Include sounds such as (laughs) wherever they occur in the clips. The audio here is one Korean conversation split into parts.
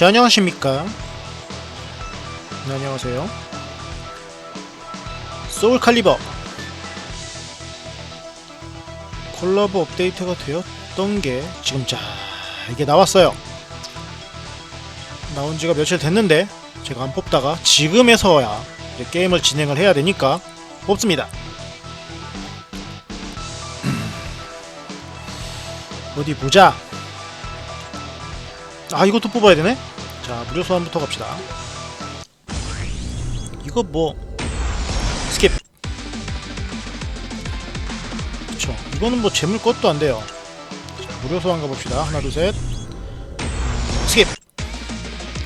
자, 안녕하십니까. 네, 안녕하세요. 소울 칼리버. 콜라보 업데이트가 되었던 게 지금 자, 이게 나왔어요. 나온 지가 며칠 됐는데, 제가 안 뽑다가 지금에서야 게임을 진행을 해야 되니까 뽑습니다. (clears throat) 어디 보자. 아 이것도 뽑아야 되네. 자 무료 소환부터 갑시다. 이거 뭐 스킵. 그쵸. 이거는 뭐 재물 것도 안 돼요. 자, 무료 소환 가봅시다. 하나 둘 셋. 스킵.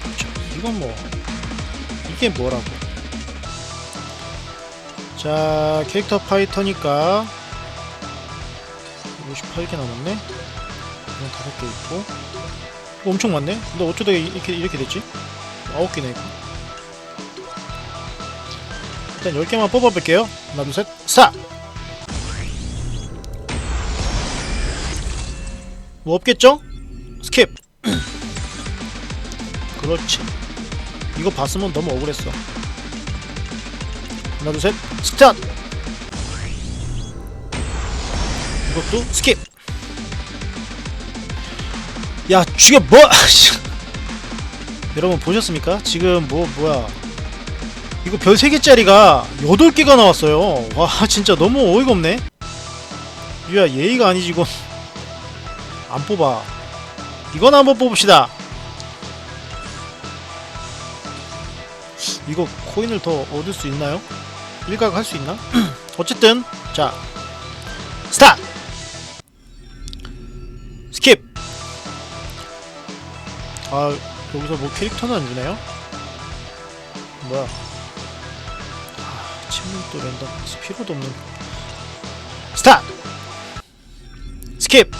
그쵸. 이건 뭐 이게 뭐라고? 자 캐릭터 파이터니까 58개 남았네. 이건 다섯 개 있고. 엄청 많네. 근데 어쩌다 이렇게 이렇게 됐지? 아홉 개네 이거. 일단 열 개만 뽑아볼게요. 하나, 둘, 셋, 사. 뭐 없겠죠? 스킵. (clears throat) 그렇지. 이거 봤으면 너무 억울했어. 하나, 둘, 셋, 스타트. 이것도 스킵. 야 죽여 뭐 여러분 보셨습니까? 지금 뭐 뭐야. 이거 별 3개짜리가 8개가 나왔어요. 와 진짜 너무 어이가 없네. 유야 예의가 아니지 이건. 안 뽑아. 이건 한번 뽑읍시다. 이거 코인을 더 얻을 수 있나요? 일각 할 수 있나? (clears throat) 어쨌든 자. 스타트 아 여기서 뭐 캐릭터는 안 주네요? 뭐야? 아 침묵도 랜덤. 박스 필요도 없는. 스타트 스킵!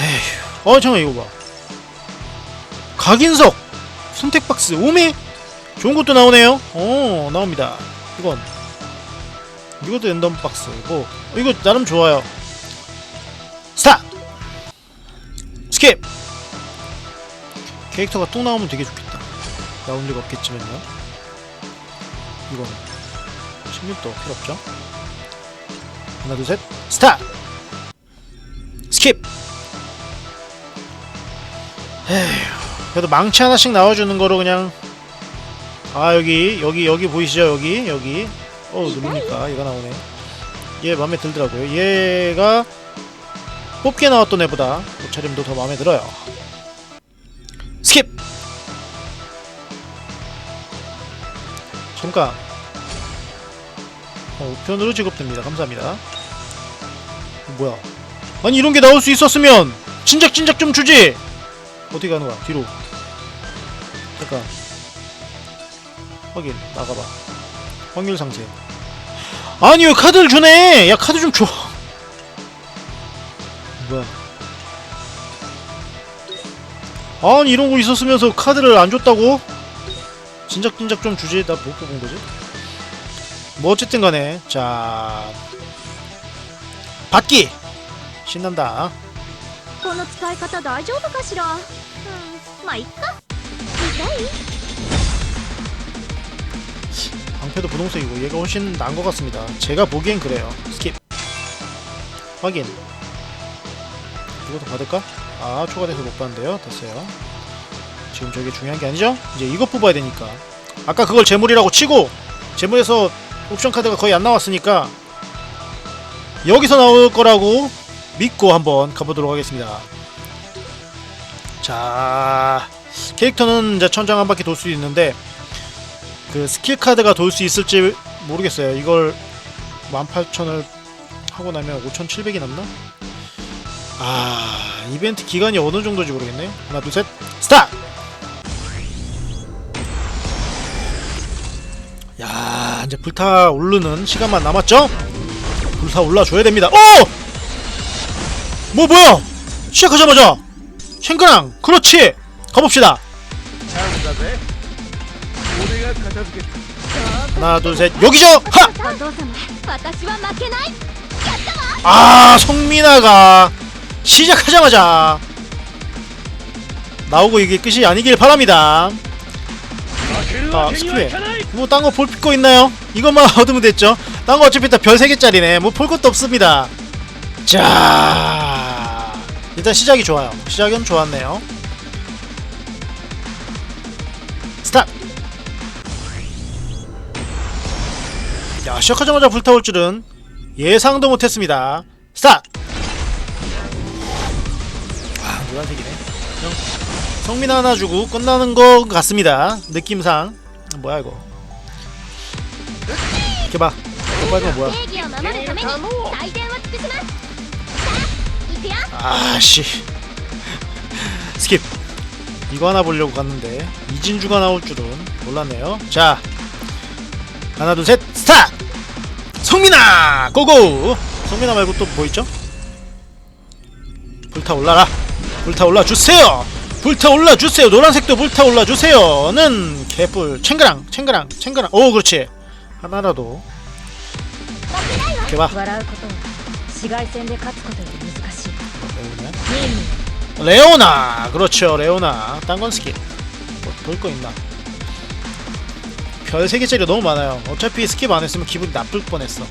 에휴. 어 잠깐 이거 봐. 각인석! 선택 박스 오메 좋은 것도 나오네요. 어 나옵니다. 이건. 이것도 랜덤 박스고. 어, 이거 나름 좋아요. 스타트 스킵! 캐릭터가 뚝 나오면 되게 좋겠다. 나온 적 없겠지만요. 이거는 16도 필요 없죠. 하나, 둘, 셋, 스타트! 스킵! 에휴, 그래도 망치 하나씩 나와주는 거로 그냥 아 여기 여기 여기 보이시죠 여기 여기 어 누르니까 얘가 나오네 얘 맘에 들더라고요 얘가 뽑기에 나왔던 애보다 옷차림도 더 마음에 들어요. 스킵! 잠깐. 어, 우편으로 지급됩니다. 감사합니다. 뭐야? 아니 이런 게 나올 수 있었으면 진작 진작 좀 주지. 어디 가는 거야? 뒤로. 잠깐. 확인. 나가봐. 확률 상세. 아니 왜 카드를 주네? 야 카드 좀 줘. 뭐야? 아니 이런 거 있었으면서 카드를 안 줬다고? 진작 진작 좀 주지 나 못 뽑은 거지? 뭐 어쨌든 간에 자 받기 신난다 この使い方大丈夫かしらうんまあいっか痛い 방패도 분홍색이고 얘가 훨씬 나은 것 같습니다 제가 보기엔 그래요 스킵 확인 이것도 받을까? 아 초과돼서 못 받는데요 됐어요 지금 저게 중요한 게 아니죠? 이제 이거 뽑아야 되니까 아까 그걸 재물이라고 치고 재물에서 옵션 카드가 거의 안 나왔으니까 여기서 나올 거라고 믿고 한번 가보도록 하겠습니다 자 캐릭터는 이제 천장 한 바퀴 돌 수 있는데 그 스킬 카드가 돌 수 있을지 모르겠어요 이걸 18,000을 하고 나면 5,700이 남나? 아 이벤트 기간이 어느 정도인지 모르겠네요 하나 둘 셋 스타트! 야 이제 불타 오르는 시간만 남았죠? 불타 올라줘야 됩니다 오! 뭐 뭐야! 시작하자마자 챙그랑 그렇지! 가봅시다 하나 둘 셋 여기죠! 하! 아 성민아가 시작하자마자 나오고 이게 끝이 아니길 바랍니다. 아 스크린. 뭐딴 거 볼 거 있나요? 이것만 (laughs) 얻으면 됐죠. 딴 거 어차피 다 별 3개짜리네. 뭐 볼 것도 없습니다. 자 일단 시작이 좋아요. 시작은 좋았네요. 스탑! 야 시작하자마자 불타올 줄은 예상도 못했습니다. 스탑! 노란색이네 그냥 성민 하나 주고 끝나는 것 같습니다 느낌상 뭐야 이거 이렇게 봐 이거 빨간 거 뭐야 正義を守るために最善を尽くしますさあ行くよ 아씨 스킵 이거 하나 보려고 갔는데 이진주가 나올 줄은 몰랐네요 자 하나 둘 셋 스타트 성민아 고고 성민아 말고 또 뭐 있죠? 불타올라라 불타올라 주세요. 불타올라 주세요. 노란색도 불타올라 주세요는 개뿔. 챙그랑 챙그랑 챙그랑. 오 그렇지. 하나라도. 이렇게 봐. 음. 레오나. 그렇죠 레오나. 딴 건 스킬. 뭐, 볼거 있나. 별 3개짜리 너무 많아요. 어차피 스킵 안 했으면 기분 나쁠 뻔했어.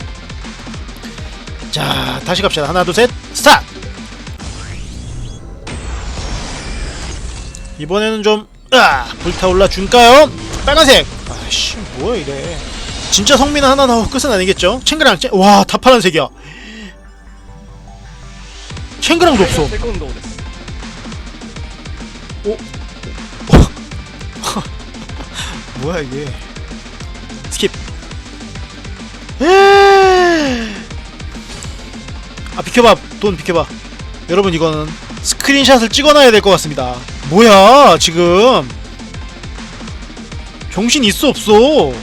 자 다시 갑시다. 하나 둘 셋 스타트! 이번에는 좀 으아! 불타올라 준까요? 빨간색! 아씨 뭐야 이래 진짜 성민 하나 나오고 끝은 아니겠죠? 챙그랑 챙... 와다 파란색이야 챙그랑도 없어 네, 네, 네, 오? (laughs) 뭐야 이게 스킵 아 비켜봐 돈 비켜봐 여러분 이거는 스크린샷을 찍어놔야 될 것 같습니다 뭐야 지금 정신 있어 없어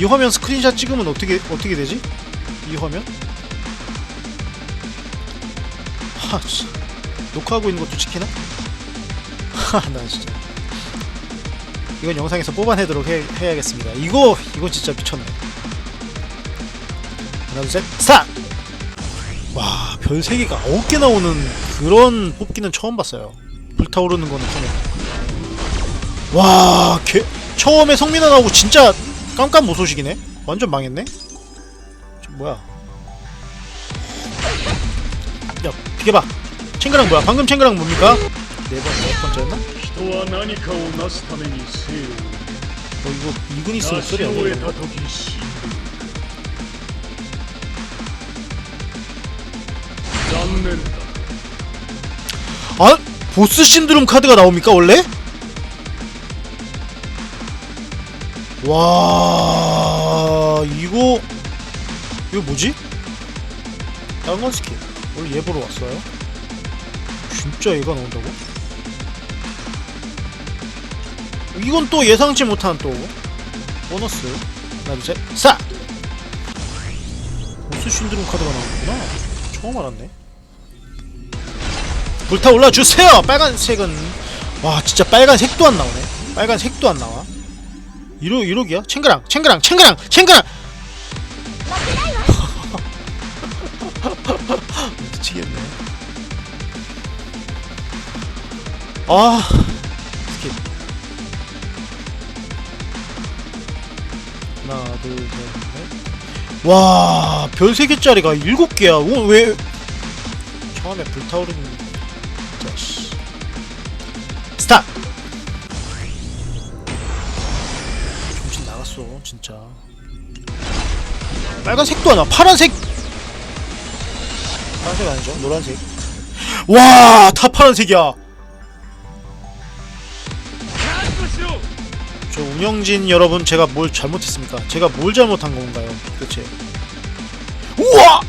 이 화면 스크린샷 찍으면 어떻게 어떻게 되지? 이 화면? 하, 씨. 녹화하고 있는 것도 찍히나? 하나 진짜 이건 영상에서 뽑아내도록 해, 해야겠습니다 이거 이거 진짜 미쳤네 하나 둘셋 스타트 와, 별 3개가 9개 나오는 그런 뽑기는 처음 봤어요. 불타오르는 거는 처음. 와, 개, 처음에 성민아 나오고 진짜 깜깜 모소식이네? 완전 망했네? 저 뭐야. 야, 비켜봐. 챙그랑 뭐야? 방금 챙그랑 뭡니까? 네 번, 몇 번째였나? 어, 이거 이근이 쓰는 소리야. 아 보스 신드롬 카드가 나옵니까 원래? 와 이거 이거 뭐지? 땅건 스킨 원래 얘 보러 왔어요? 진짜 얘가 나온다고? 이건 또 예상치 못한 또 보너스 하나 둘셋 싸! 보스 신드롬 카드가 나오는구나 처음 알았네 불타올라 주세요. 빨간색은 와 진짜 빨간색도 안 나오네. 빨간색도 안 나와. 이러 이러기야? 챙그랑 챙그랑 챙그랑 챙그랑. (laughs) 미치겠네. 아 스킵. 하나 둘셋 넷. 와 별 세 개짜리가 일곱 개야. 오, 왜 처음에 불타오르는. 스탑! 정신 나갔어 진짜 빨간색도 하나 파란색! 파란색 아니죠 노란색 와! 다 파란색이야! 저 운영진 여러분 제가 뭘 잘못했습니까? 제가 뭘 잘못한 건가요? 그치? 우와!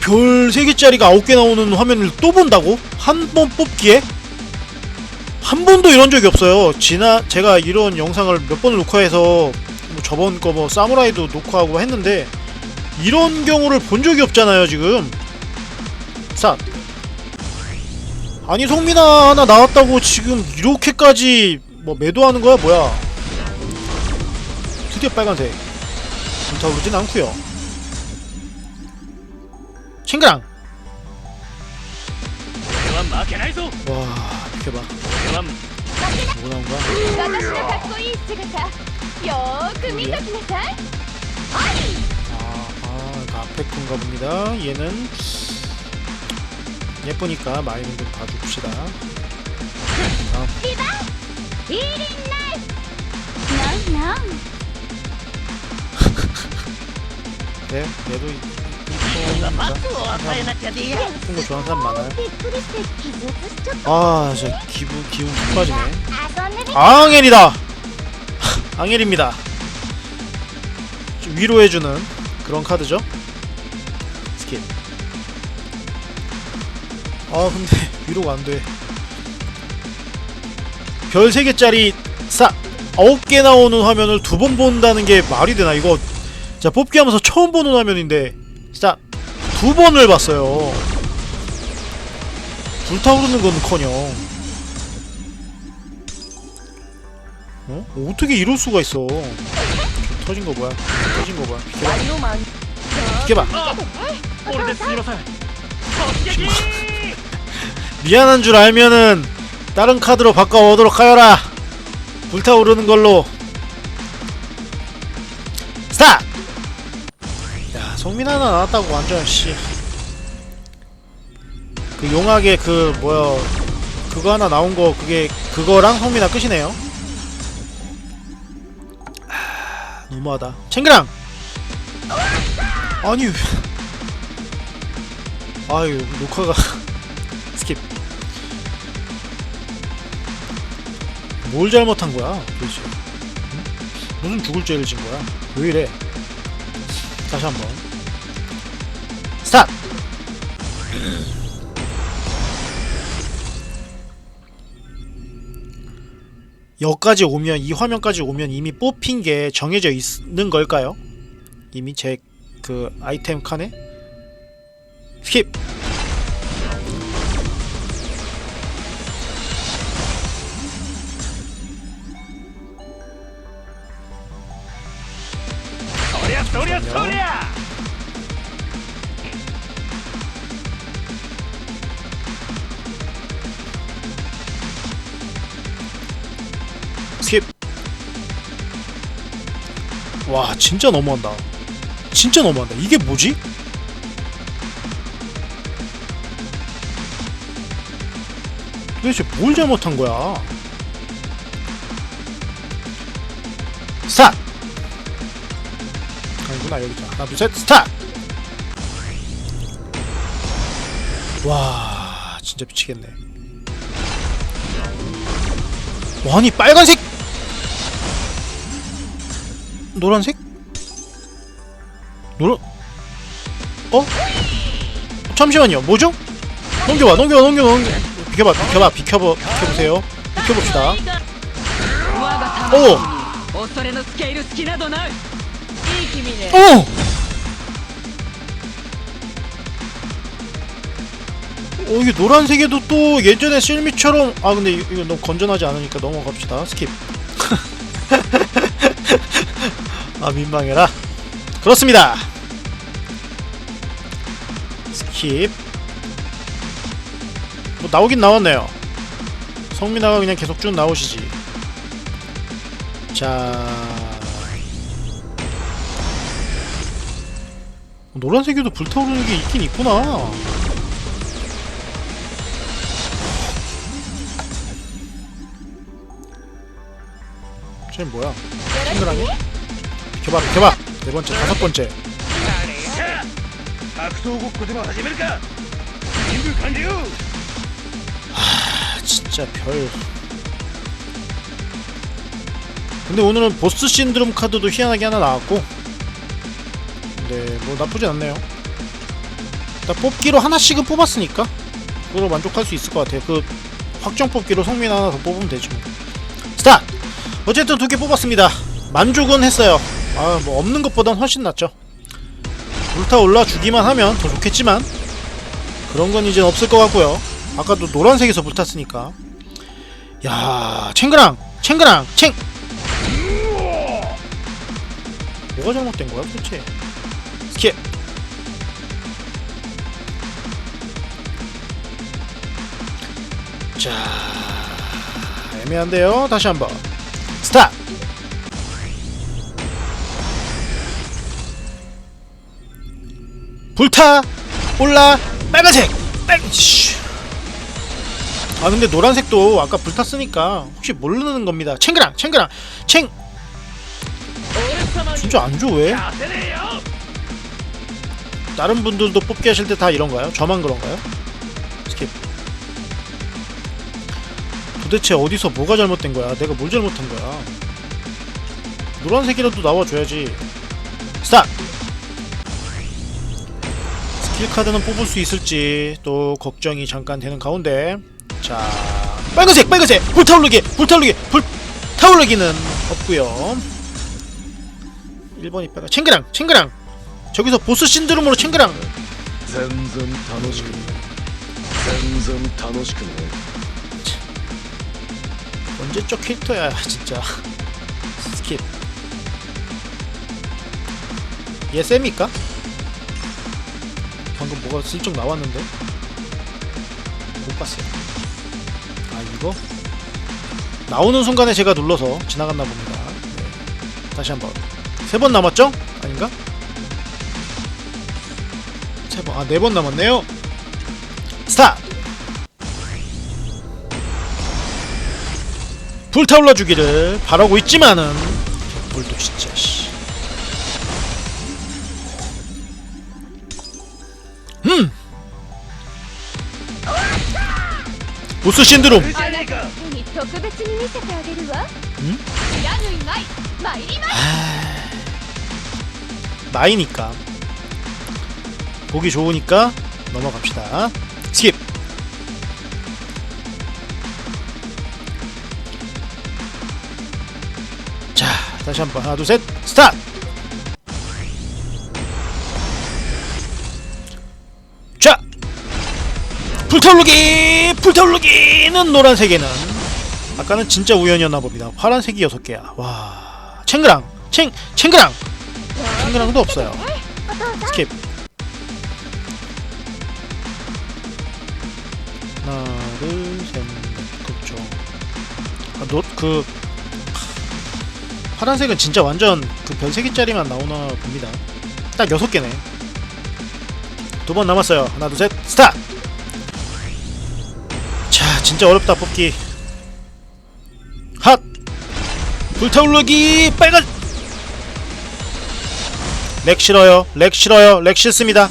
별 3개짜리가 9개 나오는 화면을 또 본다고? 한 번 뽑기에? 한 번도 이런 적이 없어요. 지난 제가 이런 영상을 몇 번을 녹화해서 뭐 저번 거 뭐 사무라이도 녹화하고 했는데 이런 경우를 본 적이 없잖아요, 지금. 자, 아니 송민아 하나 나왔다고 지금 이렇게까지 뭐 매도하는 거야 뭐야 드디어 빨간색 불타오르진 않고요 챙그랑 俺は負けないぞ 와 비켜봐 俺は 뭐 나온 거야 私のかっこいい姿よーく見ときなさい 아, 아 이거 앞에 건가 봅니다 얘는 예쁘니까 마이는 좀 봐줍시다 イーリンナイスなんなん 네 얘도 어, 친구 좋아하는 사람 많아요. 아, 아, 진짜 기분 기분 푹 빠지네. 앙헬이다. 앙헬입니다. 좀 위로해주는 그런 카드죠. 스킨. 아, 근데 위로가 안 돼. 별 3개짜리 싹 9개 나오는 화면을 두 번 본다는 게 말이 되나 이거 자 뽑기 하면서 처음 보는 화면인데 두 번을 봤어요. 불타오르는 건커녕. 어? 어떻게 이럴 수가 있어? 터진 거 뭐야? 터진 거 뭐야? 비켜봐 비켜봐 미안한 줄 알면은 다른 카드로 바꿔오도록 하여라. 불타오르는 걸로. 스타 하나 나왔다고 완전 씨 그 용하게 그 뭐야 그거 하나 나온 거 그게 그거랑 성민아 끝이네요. 하, 너무하다. 챙그랑! 아니 왜- 아유 녹화가. (laughs) 스킵. 뭘 잘못한 거야 도대체? 응? 무슨 죽을 죄를 진 거야? 왜 이래? 다시 한번 여기까지 오면 이 화면까지 오면 이미 뽑힌 게 정해져 있는 걸까요? 이미 제 그 아이템 칸에? 스킵 진짜 너무한다. 진짜 너무한다. 이게 뭐지? 도대체 뭘 잘못한 거야? 스타트! 아니구나 여기죠 하나 둘 셋 스타트! 와 진짜 미치겠네. 와, 아니? 빨간색? 노란색 요런 어? 잠시만요. 뭐죠? 넘겨봐 넘겨봐 넘겨봐 넘겨 비켜봐 비켜봐 비켜보, 비켜보세요. 비켜봅시다. 오! 오! 어 이게 노란색에도 또 예전에 실미처럼 아 근데 이거 너무 건전하지 않으니까 넘어갑시다. 스킵. (laughs) 아 민망해라. 그렇습니다. 킵 뭐 나오긴 나왔네요 성민아가 그냥 계속 쭉 나오시지 자 노란색에도 불타오르는 게 있긴 있구나. 쟤 뭐야? 친구랑이? 비켜봐, 비켜봐. 네 번째, 다섯 번째. 格闘ごっこでも始めるか任務完了 아, 진짜 별. 근데 오늘은 보스 신드롬 카드도 희한하게 하나 나왔고. 네, 뭐 나쁘지 않네요. 일단 뽑기로 하나씩은 뽑았으니까 그걸로 만족할 수 있을 것 같아요. 그 확정 뽑기로 성민 하나 더 뽑으면 되죠. 뭐. 스타트! 어쨌든 두 개 뽑았습니다. 만족은 했어요. 아, 뭐 없는 것보단 훨씬 낫죠. 불타올라 주기만 하면 더 좋겠지만 그런 건 이제 없을 것 같고요. 아까도 노란색에서 불탔으니까. 야 챙그랑 챙그랑 챙. 뭐가 잘못된 거야 도대체? 스킵. 자 애매한데요. 다시 한번. 스탑. 불타 올라 빨간색 빨. 아 근데 노란색도 아까 불탔으니까 혹시 모르는 겁니다. 챙겨랑 챙겨랑 챙. 진짜 안 좋아해? 다른 분들도 뽑기 하실 때 다 이런가요? 저만 그런가요? 스킵. 도대체 어디서 뭐가 잘못된 거야? 내가 뭘 잘못한 거야? 노란색이라도 나와줘야지. 스탑. 킬카드는 뽑을 수 있을지 또 걱정이 잠깐 되는 가운데. 자 빨간색 빨간색! 불타오르기 불타오르기 불타오르기는 없고요. 1번이 빨간 챙그랑 챙그랑! 저기서 보스 신드롬으로 챙그랑! 언제적 캐릭터야 진짜. 스킵. 얘 쌤입니까? 방금 뭐가 슬쩍 나왔는데 못 봤어요 아 이거? 나오는 순간에 제가 눌러서 지나갔나 봅니다 네. 다시 한번 세 번 남았죠? 아닌가? 세 번, 아 네 번 남았네요 스탑! 불타올라 주기를 바라고 있지만은 뭘또 진짜 씨. 보스 신드롬 じゃねえかに特別に見せてあげるわんやぬいまい参ります 나이니까 보기 좋으니까 넘어갑시다 스킵 자 다시 한번 하나 둘셋 스타트 불타오르기! 불타오르기는 노란색에는 아까는 진짜 우연이었나 봅니다. 파란색이 6개야. 와... 챙그랑! 챙... 챙그랑! 챙그랑도 없어요. 스킵. 하나, 둘, 셋, 그쪽. 아, 노, 그... 파란색은 진짜 완전 그 변색이짜리만 나오나 봅니다. 딱 6개네. 두 번 남았어요. 하나, 둘, 셋, 스타트! 진짜 어렵다 뽑기 핫 불타오르기 빨간 렉 싫어요. 렉 싫어요. 렉 싫습니다.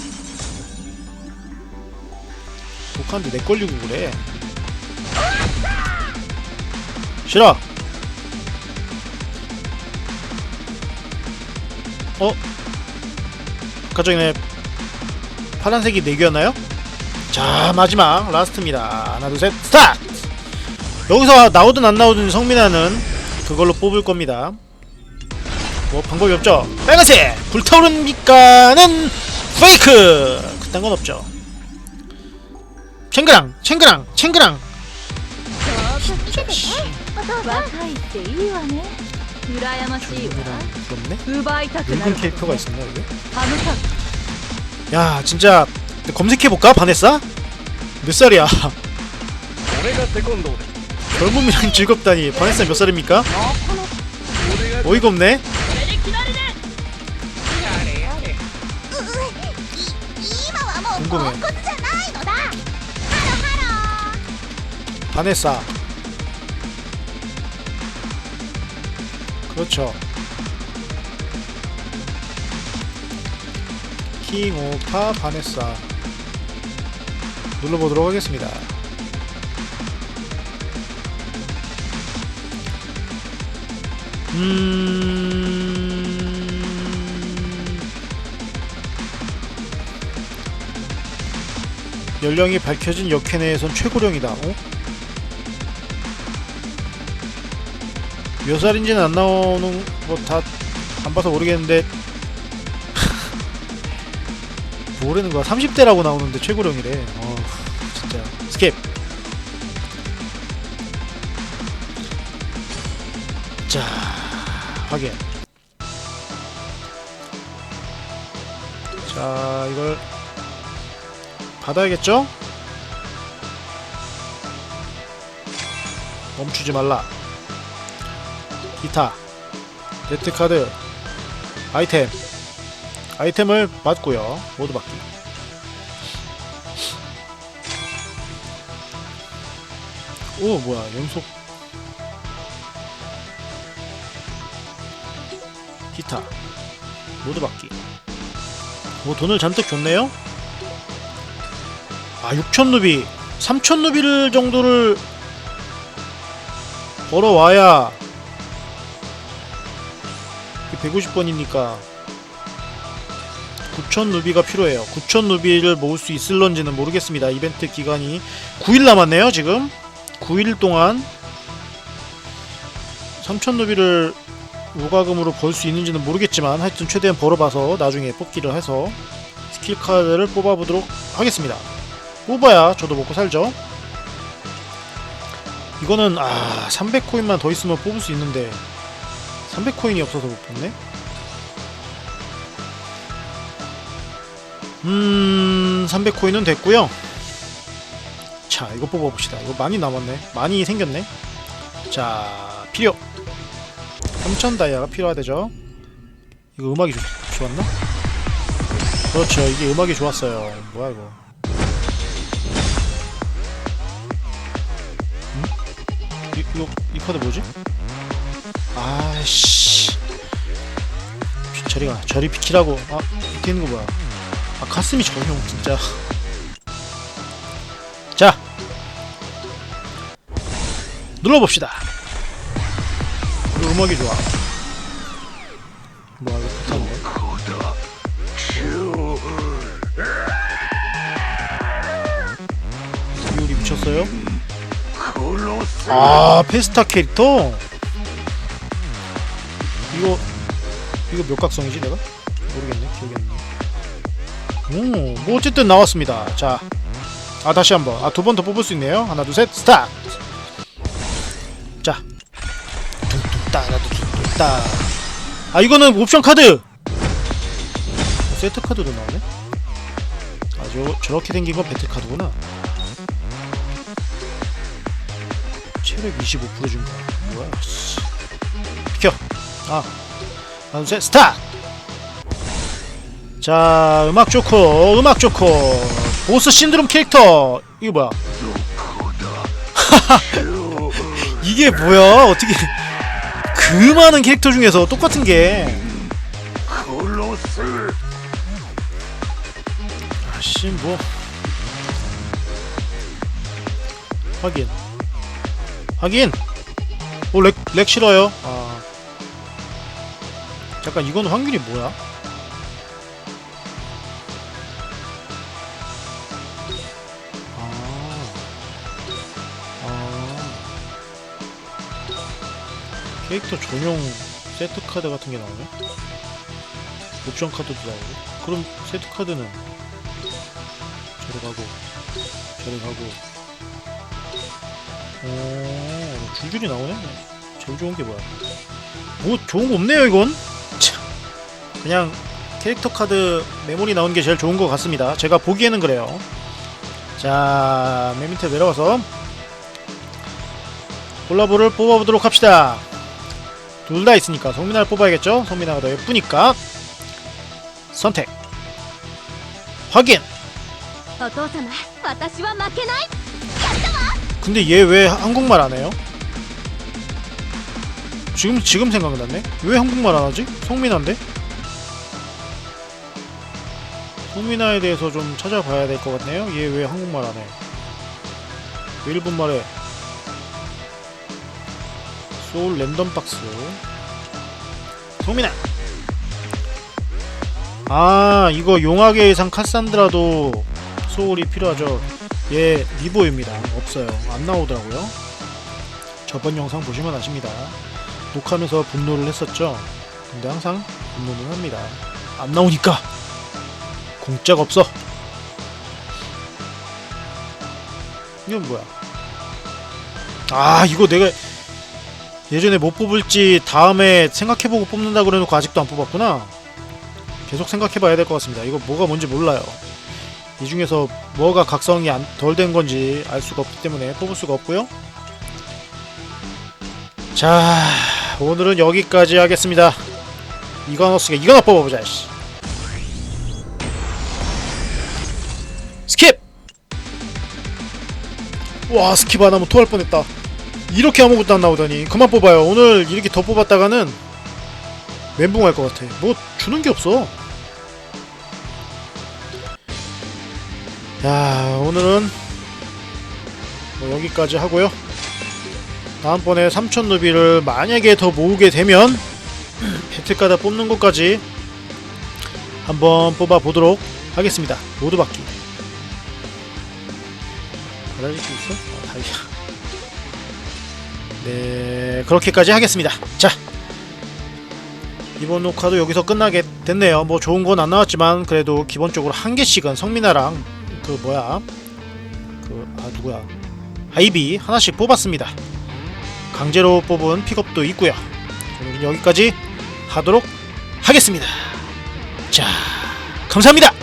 독한데 렉 걸리고 그래. 싫어. 어? 전에 파란색이 4개였나요? 자 마지막 라스트입니다 하나 둘 셋 스타트 여기서 나오든 안 나오든 성민아는 그걸로 뽑을 겁니다 뭐 방법이 없죠 빨간색 불타오릅니까는 페이크 그딴 건 없죠 챙그랑 챙그랑 챙그랑 부럽네 은근 캐릭터가 있었나 이게 야 진짜 검색해볼까? 바네사? 몇 살이야? 젊음이랑 (laughs) 즐겁다니 바네사 몇 살입니까? 어이가 없네 궁금해 바네사 그렇죠 킹오파 바네사 눌러보도록 하겠습니다. 음... 연령이 밝혀진 역회 내에선 최고령이다. 어? 몇 살인지는 안 나오는 거다안 봐서 모르겠는데 뭐라는 거야? 30대라고 나오는데 최고령이래. 어, 진짜 스킵. 자, 확인. 자, 이걸 받아야겠죠? 멈추지 말라 기타 데트카드 아이템 아이템을 받고요. 모두 받기. 오 뭐야 연속. 기타. 모두 받기. 오 돈을 잔뜩 줬네요? 아 6천 루비. 3천 루비를 정도를 벌어와야 150번이니까 9천 루비가 필요해요. 9천 루비를 모을 수 있을런지는 모르겠습니다. 이벤트 기간이 9일 남았네요 지금. 9일 동안 3천 루비를 무과금으로 벌 수 있는지는 모르겠지만 하여튼 최대한 벌어봐서 나중에 뽑기를 해서 스킬 카드를 뽑아보도록 하겠습니다. 뽑아야 저도 먹고 살죠. 이거는 아 300코인만 더 있으면 뽑을 수 있는데 300코인이 없어서 못 뽑네 음 300코인은 됐고요. 자 이거 뽑아봅시다. 이거 많이 남았네. 많이 생겼네. 자 필요. 3000 다이아가 필요하대죠. 이거 음악이 좋, 좋았나? 그렇죠. 이게 음악이 좋았어요. 뭐야 이거. 음? 이, 이거 이 카드 뭐지? 아씨. 저리가 저리 비키라고. 아 있는 거 뭐야 아 가슴이 전용 진짜 자 눌러봅시다 이거 음악이 좋아 뭐야 이거 거야 비율이 미쳤어요? 아 페스타 캐릭터? 이거 이거 몇 각성이지 내가? 모르겠네 기억이 안 나. 오뭐 어쨌든 나왔습니다. 자 아 다시 한번. 아 두 번 더 뽑을 수 있네요. 하나 둘 셋 스타트! 자. 둥둥따 하나 둥둥따. 아 이거는 옵션 카드! 어, 세트 카드도 나오네? 아 저, 저렇게 생긴 건 배틀 카드구나. 체력 25% 준다 뭐야 씨. 비켜. 아 하나 둘 셋 스타트 자 음악 좋고 음악 좋고. 보스 신드롬 캐릭터 이거 뭐야? (laughs) 이게 뭐야? 어떻게 그 많은 캐릭터 중에서 똑같은 게? 아씨 뭐. 확인. 확인. 오렉 렉 싫어요? 아. 잠깐 이건 확률이 뭐야 캐릭터 전용 세트 카드 같은 게 나오네. 옵션 카드도 나오고. 그럼 세트 카드는 저리 가고, 저리 가고. 오, 줄줄이 나오네. 제일 좋은 게 뭐야? 뭐 좋은 거 없네요, 이건. 참. 그냥 캐릭터 카드 메모리 나오는 게 제일 좋은 것 같습니다. 제가 보기에는 그래요. 자, 맨 밑에 내려와서 콜라보를 뽑아보도록 합시다. 둘 다 있으니까 송민아를 뽑아야겠죠? 송민아가 더 예쁘니까 선택 확인 근데 얘 왜 한국말 안 해요? 지금 지금 생각났네. 왜 한국말 안 하지? 송민아인데. 송민아에 대해서 좀 찾아봐야 될 것 같네요. 얘 왜 한국말 안 해? 왜 일본말에 소울 랜덤 박스. 성민아. 아 이거 용악의 예상 카산드라도 소울이 필요하죠. 얘 리보입니다. 없어요. 안 나오더라고요. 저번 영상 보시면 아십니다. 녹화하면서 분노를 했었죠. 근데 항상 분노는 합니다. 안 나오니까. 공짜가 없어. 이건 뭐야? 아 이거 내가 예전에 못 뽑을지 다음에 생각해보고 뽑는다 그래놓고 아직도 안 뽑았구나. 계속 생각해봐야 될 것 같습니다. 이거 뭐가 뭔지 몰라요. 이 중에서 뭐가 각성이 덜 된 건지 알 수가 없기 때문에 뽑을 수가 없고요. 자 오늘은 여기까지 하겠습니다. 이거너스가 이거나 뽑아보자 씨. 스킵! 와 스킵 안 하면 토할 뻔했다 이렇게 아무것도 안 나오다니. 그만 뽑아요. 오늘 이렇게 더 뽑았다가는 멘붕할 것 같아. 뭐 주는 게 없어. 야 오늘은 뭐 여기까지 하고요. 다음번에 3천 루비를 만약에 더 모으게 되면 (clears throat) 배틀가다 뽑는 것까지 한번 뽑아 보도록 하겠습니다. 받기. 달라질 수 있어? 아, 달려 네 그렇게까지 하겠습니다. 자 이번 녹화도 여기서 끝나게 됐네요. 뭐 좋은 건 안 나왔지만 그래도 기본적으로 한 개씩은 성민아랑 그 뭐야 그 아 누구야 아이비 하나씩 뽑았습니다. 강제로 뽑은 픽업도 있고요. 오늘은 여기까지 하도록 하겠습니다. 자 감사합니다